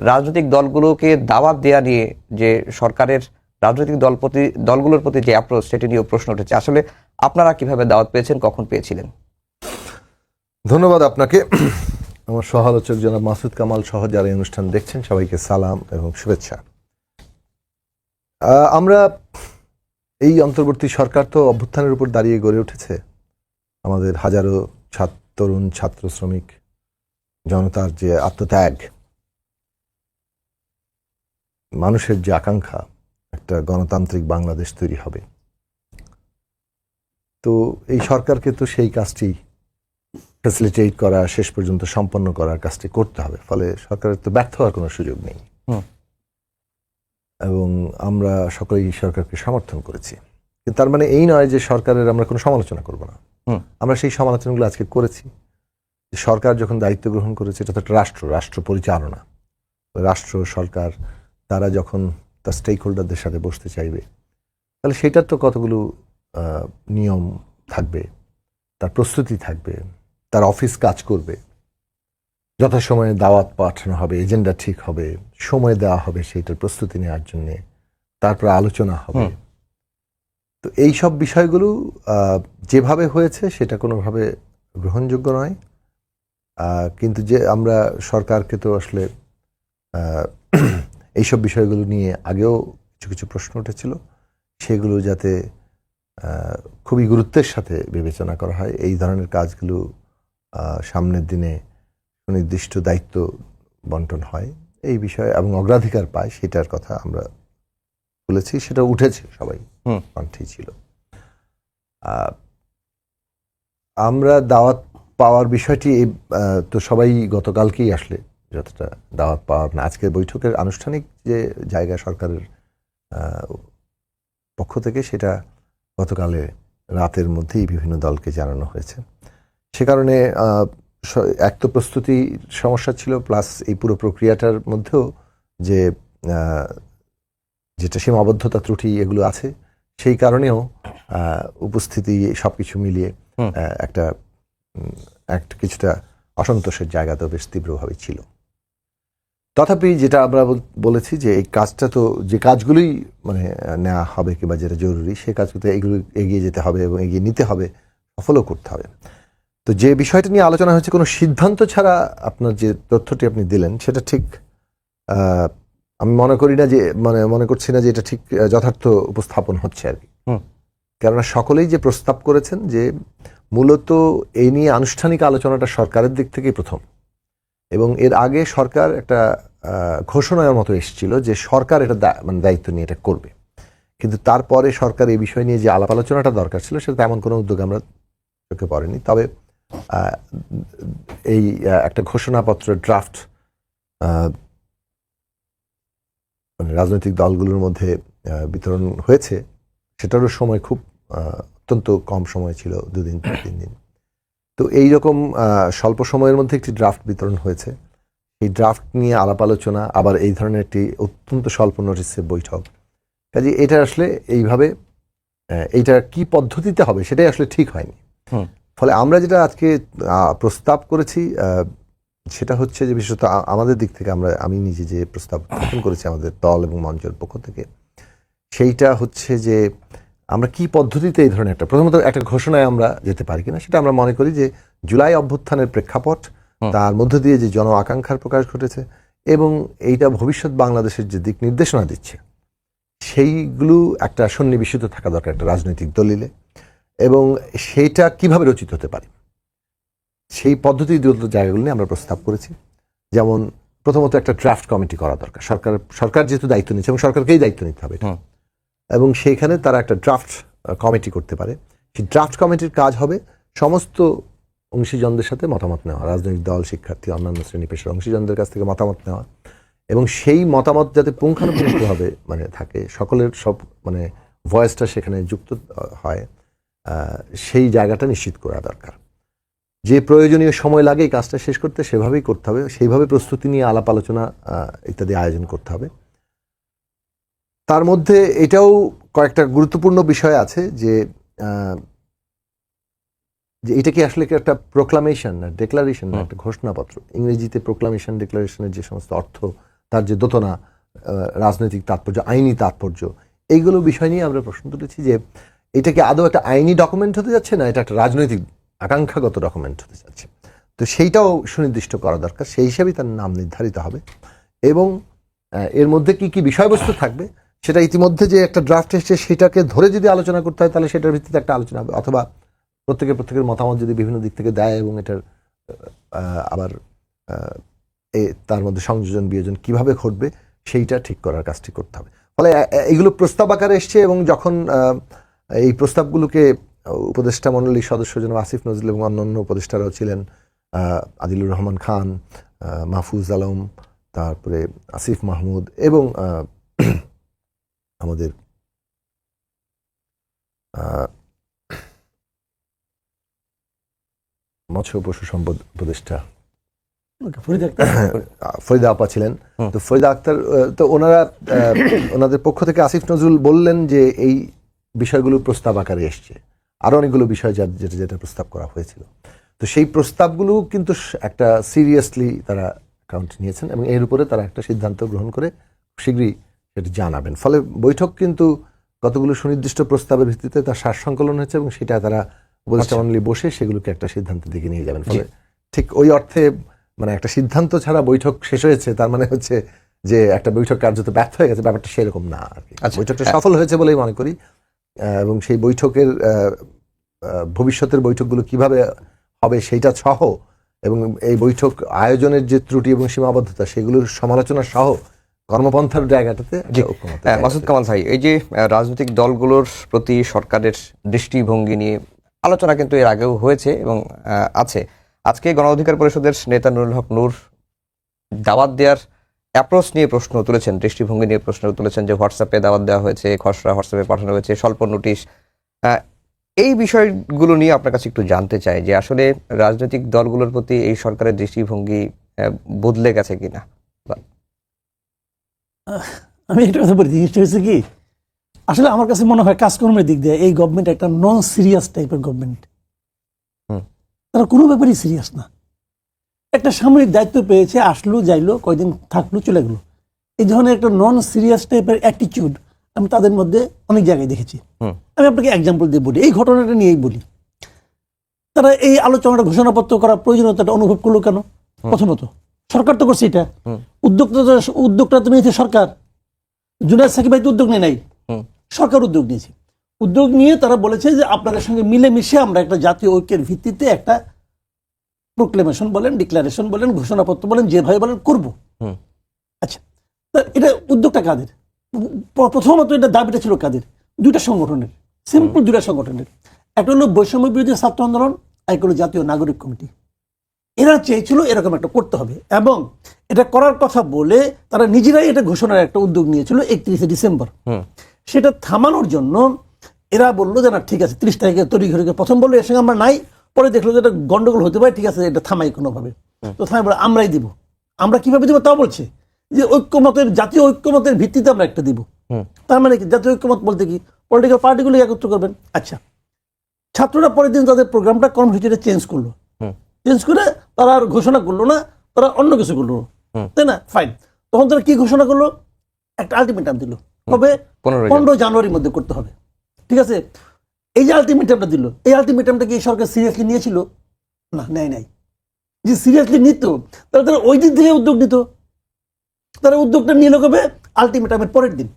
রাজনৈতিক দলগুলোকে দাওয়াত দেওয়া নিয়ে যে সরকারের রাজনৈতিক দল প্রতি দলগুলোর প্রতি যে অ্যাপ্রোচ সেটি নিয়েও প্রশ্ন উঠেছে। আসলে আপনারা কীভাবে দাওয়াত পেয়েছেন, কখন পেয়েছিলেন? ধন্যবাদ আপনাকে। আমার সহালোচক জনাব মাসুদ কামাল সহ যারা অনুষ্ঠান দেখছেন, সবাইকে সালাম এবং শুভেচ্ছা। আমরা এই অন্তর্বর্তী সরকার তো অভ্যুত্থানের উপর দাঁড়িয়ে গড়ে উঠেছে। আমাদের হাজারো ছাত্র, তরুণ, ছাত্র শ্রমিক, জনতার যে আত্মত্যাগ মানুষের যে আকাঙ্ক্ষা একটা গণতান্ত্রিক বাংলাদেশ তৈরি হবে। তো এই সরকারকে তো সেই কাজটি ফ্যাসিলিটেট করা শেষ পর্যন্ত সম্পন্ন করার কাজটি করতে হবে। ফলে সরকারের তো ব্যর্থ হওয়ার কোনো সুযোগ নেই। হুম। এবং আমরা সকলেই সরকারকে সমর্থন করেছি। কিন্তু তার মানে এই নয় যে সরকারের আমরা কোনো সমালোচনা করব না। হুম। আমরা সেই সমালোচনাগুলো আজকে করেছি। সরকার যখন দায়িত্ব গ্রহণ করেছে এটা তো একটা রাষ্ট্র রাষ্ট্র পরিচালনা। রাষ্ট্র সরকার তারা যখন তার স্টেক হোল্ডারদের সাথে বসতে চাইবে তাহলে সেটার তো কতগুলো নিয়ম থাকবে তার প্রস্তুতি থাকবে তার অফিস কাজ করবে যথাসময়ে দাওয়াত পাঠানো হবে এজেন্ডা ঠিক হবে সময় দেওয়া হবে সেইটার প্রস্তুতি নেওয়ার জন্যে তারপরে আলোচনা হবে। তো এই সব বিষয়গুলো যেভাবে হয়েছে সেটা কোনোভাবে গ্রহণযোগ্য নয়। কিন্তু যে আমরা সরকারকে তো আসলে এইসব বিষয়গুলো নিয়ে আগেও কিছু কিছু প্রশ্ন উঠেছিল। সেগুলো যাতে খুবই গুরুত্বের সাথে বিবেচনা করা হয়। এই ধরনের কাজগুলো সামনের দিনে সুনির্দিষ্ট দায়িত্ব বন্টন হয়। এই বিষয়ে এবং অগ্রাধিকার পায় সেটার কথা আমরা বলেছি। সেটা উঠেছে সবাই। কণ্ঠেই ছিল। আমরা দাওয়াত পাওয়ার বিষয়টি এই, তো সবাই গতকালকেই আসলে যতটা দাওয়াত পাওয়া না আজকের বৈঠকের আনুষ্ঠানিক যে জায়গা সরকারের পক্ষ থেকে সেটা গতকালে রাতের মধ্যেই বিভিন্ন দলকে জানানো হয়েছে। সে কারণে এক তো প্রস্তুতি সমস্যা ছিল প্লাস এই পুরো প্রক্রিয়াটার মধ্যেও যে যেটা সীমাবদ্ধতা ত্রুটি এগুলো আছে সেই কারণেও উপস্থিতি সব কিছু মিলিয়ে একটা একটা কিছুটা অসন্তোষের জায়গা তো বেশ তীব্রভাবে ছিল। তথাপি যেটা আমরা বলেছি যে এই কাজটা তো যে কাজগুলোই মানে নেওয়া হবে কিংবা যেটা জরুরি সে কাজগুলো এগুলো এগিয়ে যেতে হবে এবং এগিয়ে নিতে হবে সফলও করতে হবে তো যে বিষয়টা নিয়ে আলোচনা হয়েছে কোনো সিদ্ধান্ত ছাড়া আপনার যে তথ্যটি আপনি দিলেন সেটা ঠিক আমি মনে করি না যে মানে মনে করছি না যে এটা ঠিক যথার্থ উপস্থাপন হচ্ছে আর কি। কেননা সকলেই যে প্রস্তাব করেছেন যে মূলত এই নিয়ে আনুষ্ঠানিক আলোচনাটা সরকারের দিক থেকেই প্রথম এবং এর আগে সরকার একটা ঘোষণার মতো এসেছিল যে সরকার এটা মানে দায়িত্ব নিয়ে এটা করবে। কিন্তু তারপরে সরকার এই বিষয় নিয়ে যে আলাপ আলোচনাটা দরকার ছিল সেটা তেমন কোনো উদ্যোগ আমরা চোখে পড়েনি। তবে এই একটা ঘোষণাপত্র ড্রাফট মানে রাজনৈতিক দলগুলোর মধ্যে বিতরণ হয়েছে, সেটারও সময় খুব অত্যন্ত কম সময় ছিল, দুদিন, তিন দিন। তো এই রকম স্বল্প সময়ের মধ্যে একটি ড্রাফট বিতরণ হয়েছে। এই ড্রাফট নিয়ে আলাপ আলোচনা আবার এই ধরনের একটি অত্যন্ত স্বল্প নোটিসের বৈঠক কাজে এটা আসলে এইভাবে এইটা কি পদ্ধতিতে হবে সেটাই আসলে ঠিক হয়নি হুম। ফলে আমরা যেটা আজকে প্রস্তাব করেছি সেটা হচ্ছে যে বিশেষত আমাদের দিক থেকে আমরা আমি নিজে যে প্রস্তাব উত্থাপন করেছি আমাদের দল এবং মঞ্চের পক্ষ থেকে সেইটা হচ্ছে যে আমরা কি পদ্ধতিতে এই ধরনের একটা প্রথমত একটা ঘোষণায় আমরা যেতে পারি কিনা সেটা আমরা মনে করি যে জুলাই অভ্যুত্থানের প্রেক্ষাপট। তার মধ্য দিয়ে যে জন আকাঙ্ক্ষার প্রকাশ ঘটেছে এবং এইটা ভবিষ্যৎ বাংলাদেশের যে দিক নির্দেশনা দিচ্ছে সেইগুলো একটা সন্নিবেশিত থাকা দরকার একটা রাজনৈতিক দলিলে এবং সেইটা কীভাবে রচিত হতে পারে? সেই পদ্ধতি জায়গাগুলো নিয়ে আমরা প্রস্তাব করেছি। যেমন প্রথমত একটা ড্রাফট কমিটি করা দরকার। সরকার সরকার যেহেতু দায়িত্ব নিচ্ছে এবং সরকারকেই দায়িত্ব নিতে হবে এবং সেইখানে তারা একটা ড্রাফট কমিটি করতে পারে। সেই ড্রাফট কমিটির কাজ হবে সমস্ত অংশীজনদের সাথে মতামত নেওয়া রাজনৈতিক দল শিক্ষার্থী অন্যান্য শ্রেণি পেশার অংশীজনদের কাছ থেকে মতামত নেওয়া এবং সেই মতামত যাতে পুঙ্খানুপুঙ্খভাবে মানে থাকে সকলের সব মানে ভয়েসটা সেখানে যুক্ত হয় সেই জায়গাটা নিশ্চিত করা দরকার। যে প্রয়োজনীয় সময় লাগে এই কাজটা শেষ করতে সেভাবেই করতে হবে সেইভাবে প্রস্তুতি নিয়ে আলাপ আলোচনা ইত্যাদি আয়োজন করতে হবে। তার মধ্যে এটাও কয়েকটা গুরুত্বপূর্ণ বিষয় আছে যে যে এটা কি আসলে কি একটা প্রোক্লামেশন না ডেক্লারেশন না একটা ঘোষণাপত্র? ইংরেজিতে প্রোক্লামেশন ডেক্লারেশনের যে সমস্ত অর্থ তার যে দোতনা রাজনৈতিক তাৎপর্য আইনি তাৎপর্য এইগুলো বিষয় নিয়ে আমরা প্রশ্ন তুলেছি যে এটা কি আদৌ একটা আইনি ডকুমেন্ট হতে যাচ্ছে না এটা একটা রাজনৈতিক আকাঙ্ক্ষাগত ডকুমেন্ট হতে যাচ্ছে? তো সেইটাও সুনির্দিষ্ট করা দরকার সেই হিসাবেই তার নাম নির্ধারিত হবে। এবং এর মধ্যে কি কি বিষয়বস্তু থাকবে সেটা ইতিমধ্যে যে একটা ড্রাফট এসেছে সেটাকে ধরে যদি আলোচনা করতে হয় তাহলে সেটার ভিত্তিতে একটা আলোচনা হবে। অথবা প্রত্যেকের প্রত্যেকের মতামত যদি বিভিন্ন দিক থেকে দেয় এবং এটার আবার এ তার মধ্যে সংযোজন, বিয়োজন কীভাবে ঘটবে, সেইটা ঠিক করার কাজটি করতে হবে। ফলে এগুলো প্রস্তাব আকারে এসছে এবং যখন এই প্রস্তাবগুলোকে উপদেষ্টা মণ্ডলীর সদস্য যেন আসিফ নজরুল এবং অন্যান্য উপদেষ্টারাও ছিলেন আদিলুর রহমান খান মাহফুজ আলম, তারপরে আসিফ মাহমুদ এবং আমাদের মৎস্য পশু সম্পদ উপদেষ্টা। ফরিদ আপা ছিলেন। তো ফরিদা আক্তার তো ওনারা ওনাদের পক্ষ থেকে আসিফ নজরুল বললেন যে এই বিষয়গুলো প্রস্তাব আকারে এসছে। আরও অনেকগুলো বিষয় যা- যেটা যেটা প্রস্তাব করা হয়েছিল। তো সেই প্রস্তাবগুলো কিন্তু একটা সিরিয়াসলি তারা অ্যাকাউন্ট নিয়েছেন এবং এর উপরে তারা একটা সিদ্ধান্ত গ্রহণ করে শীঘ্রই সেটা জানাবেন। ফলে বৈঠক কিন্তু কতগুলো সুনির্দিষ্ট প্রস্তাবের ভিত্তিতে তার সার সংকলন হয়েছে এবং সেটা তারা উপদেষ্টা আচ্ছা। মণ্ডলী বসে সেগুলোকে একটা সিদ্ধান্তের দিকে নিয়ে যাবেন ফলে ঠিক ওই অর্থে মানে একটা সিদ্ধান্ত ছাড়া বৈঠক শেষ হয়েছে তার মানে হচ্ছে যে একটা বৈঠক কার্যত ব্যর্থ হয়ে গেছে ব্যাপারটা সেরকম না আর কি। আচ্ছা। বৈঠকটা সফল হয়েছে বলেই মনে করি। এবং সেই বৈঠকের ভবিষ্যতের বৈঠকগুলো কীভাবে হবে সেইটা সহ এবং এই বৈঠক আয়োজনের যে ত্রুটি এবং সীমাবদ্ধতা সেগুলোর সমালোচনা সহ কর্মপন্থার জায়গাটাতে হ্যাঁ, মাসুদ কামাল ভাই এই যে রাজনৈতিক দলগুলোর প্রতি সরকারের দৃষ্টিভঙ্গি নিয়ে আলোচনা কিন্তু এর আগেও হয়েছে এবং আছে। আজকে গণ অধিকার পরিষদের নেতা নুরুল হক নূর দাওয়াত দেওয়ার অ্যাপ্রোচ নিয়ে প্রশ্ন তুলেছেন, দৃষ্টিভঙ্গি নিয়ে প্রশ্ন তুলেছেন যে হোয়াটসঅ্যাপে দাওয়াত দেওয়া হয়েছে, খসড়া হোয়াটসঅ্যাপে পাঠানো হয়েছে, স্বল্প নোটিশ। এই বিষয়গুলো নিয়ে আপনার কাছে একটু জানতে চাই যে আসলে রাজনৈতিক দলগুলোর প্রতি এই সরকারের দৃষ্টিভঙ্গি বদলে গেছে কিনা? আমি একটা কথা বলি, জিনিসটা হয়েছে কি? আসলে আমার কাছে মনে হয় কাজকর্মের দিক দিয়ে এই গভর্নমেন্ট একটা নন সিরিয়াস টাইপের গভর্নমেন্ট তারা কোনো ব্যাপারই সিরিয়াস না। একটা সামরিক দায়িত্ব পেয়েছে আসলো যাইলো কয়দিন থাকল চলে গেলো। এই ধরনের একটা নন সিরিয়াস টাইপের অ্যাটিটিউড আমি তাদের মধ্যে অনেক জায়গায় দেখেছি। আমি আপনাকে এক্সাম্পল দিয়ে বলি এই ঘটনাটা নিয়েই বলি। তারা এই আলোচনাটা ঘোষণাপত্র করার প্রয়োজনীয়তাটা অনুভব করল কেন? প্রথমত সরকার তো করছে এটা। হুম। উদ্যোগটা তো- নিয়েছে সরকার। জুনায়দ সাকিব ভাই তো উদ্যোগ নেয় নাই। হুম। সরকার উদ্যোগ নিয়েছে। উদ্যোগ নিয়ে তারা বলেছে যে আপনাদের সঙ্গে মিলেমিশে আমরা একটা জাতীয় ঐক্যের ভিত্তিতে একটা প্রোক্লেমেশন বলেন ডিক্লারেশন বলেন ঘোষণাপত্র বলেন যেভাবে বলেন করব। আচ্ছা তা এটা উদ্যোগটা কাদের? প্রথমত এটা দাবিটা ছিল কাদের? দুইটা সংগঠনের সিম্পল দুইটা সংগঠনের। একটা হলো বৈষম্য বিরোধী ছাত্র আন্দোলন একটা হলো জাতীয় নাগরিক কমিটি। এরা চেয়েছিল এরকম একটা করতে হবে এবং এটা করার কথা বলে তারা নিজেরাই এটা ঘোষণার একটা উদ্যোগ নিয়েছিল একত্রিশে ডিসেম্বর। সেটা থামানোর জন্য এরা বলল যে না ঠিক আছে ত্রিশ তারিখে তৈরি করে প্রথম বলল এর সঙ্গে আমরা নাই। পরে দেখল যে এটা গন্ডগোল হতে পারে ঠিক আছে এটা থামাই কোনোভাবে। তো থামাই বলে আমরাই দিব। আমরা কীভাবে দিব? তাও বলছে যে ঐক্যমতের জাতীয় ঐক্যমতের ভিত্তিতে আমরা একটা দিব। তার মানে কি জাতীয় ঐক্যমত বলতে কি পলিটিক্যাল পার্টিগুলো একত্র করবেন। আচ্ছা ছাত্ররা পরের দিন তাদের প্রোগ্রামটা কর্মসূচিটা চেঞ্জ করল। চেঞ্জ করে তারা আর ঘোষণা করল না তারা অন্য কিছু করল। তাই না? ফাইন তখন তারা কি ঘোষণা করল? একটা আলটিমেটাম দিল। পনেরোই পনেরো জানুয়ারির মধ্যে করতে হবে। ঠিক আছে? এই যে আলটিমেটামটা দিল এই আলটিমেটামটা কি এই সরকার সিরিয়াসলি নিয়েছিল? না নেয় নাই। যে সিরিয়াসলি নিত তাহলে তারা ওই দিন থেকে উদ্যোগ নিত। তারা উদ্যোগটা নিল কবে? আলটিমেটামের পরের দিন।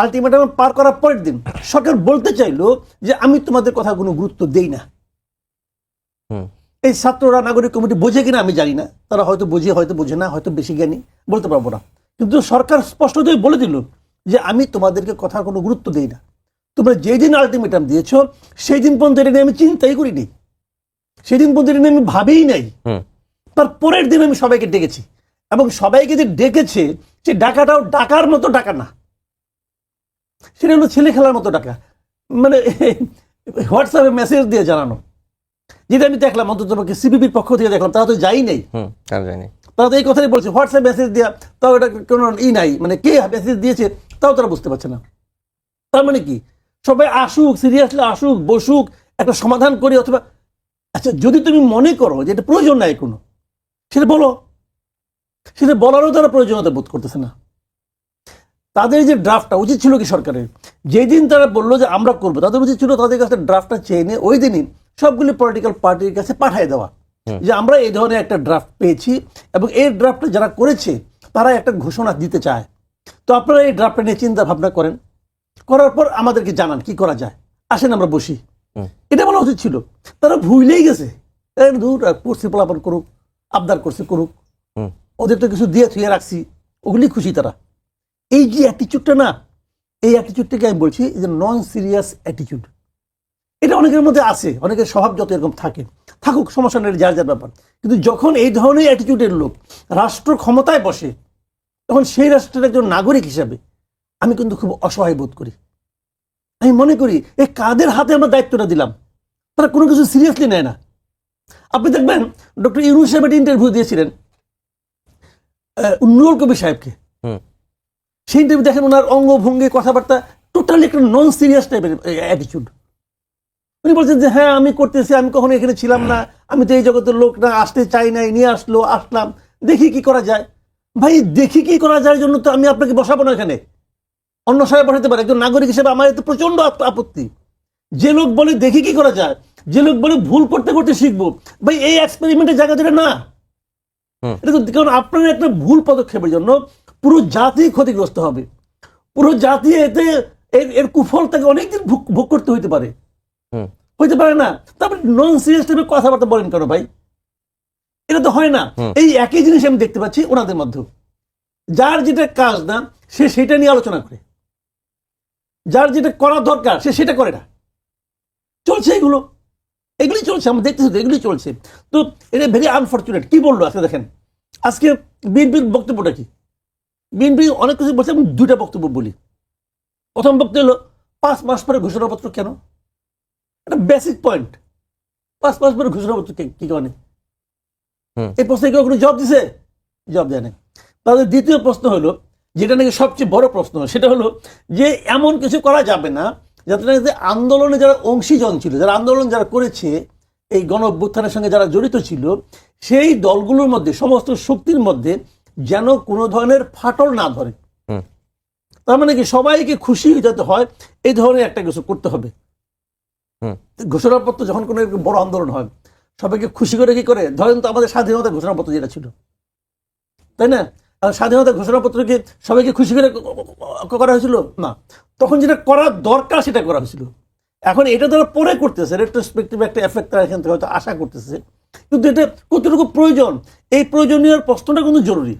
আলটিমেটাম পার করার পরের দিন। সরকার বলতে চাইলো যে আমি তোমাদের কথা কোনো গুরুত্ব দেই না। এই ছাত্ররা নাগরিক কমিটি বোঝে কিনা আমি জানি না। তারা হয়তো বোঝে হয়তো বোঝে না হয়তো বেশি জ্ঞানী বলতে পারব না। কিন্তু সরকার স্পষ্টতই বলে দিল যে আমি তোমাদেরকে কথা কোনো গুরুত্ব দিই না। তোমরা যেই দিন আলটিমেটাম দিয়েছ সেই দিন পর্যন্ত এটা নিয়ে আমি চিন্তাই করিনি। সেই দিন পর্যন্ত এটা নিয়ে আমি ভাবেই নাই। তার পরের দিন আমি সবাইকে ডেকেছি। এবং সবাইকে যে ডেকেছে সে ডাকাটাও ডাকার মতো ডাকা না। সেটা হলো ছেলে খেলার মতো ডাকা। মানে হোয়াটসঅ্যাপে মেসেজ দিয়ে জানানো। যেটা আমি দেখলাম অন্তত সিপিবির পক্ষ থেকে দেখলাম তারা তো যাই নাই। তারা তো এই কথাই বলছে হোয়াটসঅ্যাপ মেসেজ দেওয়া তাও এটা কোনো ই নাই মানে কে মেসেজ দিয়েছে তাও তারা বুঝতে পারছে না। তার মানে কি? সবাই আসুক সিরিয়াসলি আসুক, বসুক, একটা সমাধান করি অথবা আচ্ছা যদি তুমি মনে করো যে এটা প্রয়োজন নাই কোনো, সেটা বলো। সেটা বলারও তারা প্রয়োজনীয়তা বোধ করতেছে না। তাদের যে ড্রাফটটা উচিত ছিল কি সরকারের? যেদিন তারা বলল যে আমরা করব, তাদের উচিত ছিল তাদের কাছে ড্রাফটটা চেয়ে নিয়ে ওই দিনই সবগুলি পলিটিক্যাল পার্টির কাছে পাঠিয়ে দেওয়া। যে আমরা এই ধরনের একটা ড্রাফট পেয়েছি এবং এই ড্রাফটটা যারা করেছে তারা একটা ঘোষণা দিতে চায়। তো আপনারা এই ড্রাফটটা নিয়ে চিন্তা ভাবনা করেন। করার পর আমাদেরকে জানান কি করা যায়। আসেন আমরা বসি। এটা বলা উচিত ছিল। তারা ভুলেই গেছে। দূর পড়ছি পলাপন করুক আবদার করছে করুক। ওদের তো কিছু দিয়ে থুয়ে রাখছি। ওগুলি খুশি তারা। এই যে অ্যাটিচিউডটা না এই অ্যাটিচিউডটাকে আমি বলছি যে নন সিরিয়াস অ্যাটিচিউড এটা অনেকের মধ্যে আছে অনেকের স্বভাব যত এরকম থাকে। থাকুক সমস্যা নেই যার যার ব্যাপার। কিন্তু যখন এই ধরনের অ্যাটিচিউডের লোক রাষ্ট্র ক্ষমতায় বসে তখন সেই রাষ্ট্রের একজন নাগরিক হিসাবে আমি কিন্তু খুব অসহায় বোধ করি। আমি মনে করি এই কাদের হাতে আমরা দায়িত্বটা দিলাম? তারা কোনো কিছু সিরিয়াসলি নেয় না। আপনি দেখবেন ডক্টর ইউনুস সাহেব একটা ইন্টারভিউ দিয়েছিলেন নুরুল কবির সাহেবকে। হুম। সেই ইন্টারভিউ দেখেন ওনার অঙ্গভঙ্গি কথাবার্তা টোটালি একটা নন সিরিয়াস টাইপের অ্যাটিচিউড উনি বলছেন যে হ্যাঁ আমি করতেছি আমি কখনো এখানে ছিলাম না। আমি তো এই জগতের লোক না আসতে চাই নাই নিয়ে আসলো আসলাম। দেখি কি করা যায়। ভাই দেখি কি করা যায় জন্য তো আমি আপনাকে বসাবো না এখানে। অন্য সাহেব বসাতে পারে। একজন নাগরিক হিসেবে আমার এতে প্রচণ্ড আপত্তি। যে লোক বলে দেখি কি করা যায় যে লোক বলে ভুল করতে করতে শিখব ভাই এই এক্সপেরিমেন্টের জায়গা ধরে না। এটা তো কারণ আপনার একটা ভুল পদক্ষেপের জন্য পুরো জাতি ক্ষতিগ্রস্ত হবে। পুরো জাতি এতে এর এর কুফল তাকে অনেকদিন ভোগ করতে হইতে পারে। হইতে পারে না। তারপরে নন সিরিয়াস টাইপের কথাবার্তা বলেন কেন ভাই? এটা তো হয় না। এই একই জিনিস আমি দেখতে পাচ্ছি ওনাদের মধ্যে যার যেটা কাজ না সে সেটা নিয়ে আলোচনা করে। যার যেটা করা দরকার সে সেটা করে না। চলছে এগুলো। এগুলি চলছে আমরা দেখতেছি তো এগুলি চলছে। তো এটা ভেরি আনফর্চুনেট কি বলল আজকে দেখেন? আজকে বিএনপির বক্তব্যটা কি? বিএনপি অনেক কিছু বলছে আমি দুইটা বক্তব্য বলি। প্রথম বক্তব্য হলো পাঁচ মাস পরে ঘোষণাপত্র কেন? একটা বেসিক পয়েন্ট পাঁচ মাস পরে ঘোষণাপত্র কে- কি কারণে। এই প্রশ্নে কেউ কোনো জবাব দিছে জবাব দেয় না তাদের দ্বিতীয় প্রশ্ন হলো যেটা নাকি সবচেয়ে বড় প্রশ্ন সেটা হলো যে এমন কিছু করা যাবে না যাতে নাকি যে আন্দোলনে যারা অংশীজন ছিল যারা আন্দোলন যারা করেছে এই গণ অভ্যুত্থানের সঙ্গে যারা জড়িত ছিল সেই দলগুলোর মধ্যে সমস্ত শক্তির মধ্যে যেন কোনো ধরনের ফাটল না ধরে হুম। তার মানে কি সবাইকে খুশি যাতে হয় এই ধরনের একটা কিছু করতে হবে। ঘোষণাপত্র যখন কোনো বড় আন্দোলন হয়, সবাইকে খুশি করে কি করে? ধরেন তো আমাদের স্বাধীনতা ঘোষণাপত্র যেটা ছিল। তাই না? স্বাধীনতা ঘোষণাপত্রকে সবাইকে খুশি করে করা হয়েছিল? না। তখন যেটা করার দরকার সেটা করা হয়েছিল। এখন এটা তারা পরে করতেছে রেট্রোস্পেক্টিভ একটা এফেক্ট তারা এখান থেকে হয়তো আশা করতেছে। কিন্তু এটা কতটুকু প্রয়োজন? এই প্রয়োজনীয় প্রশ্নটা কিন্তু জরুরি।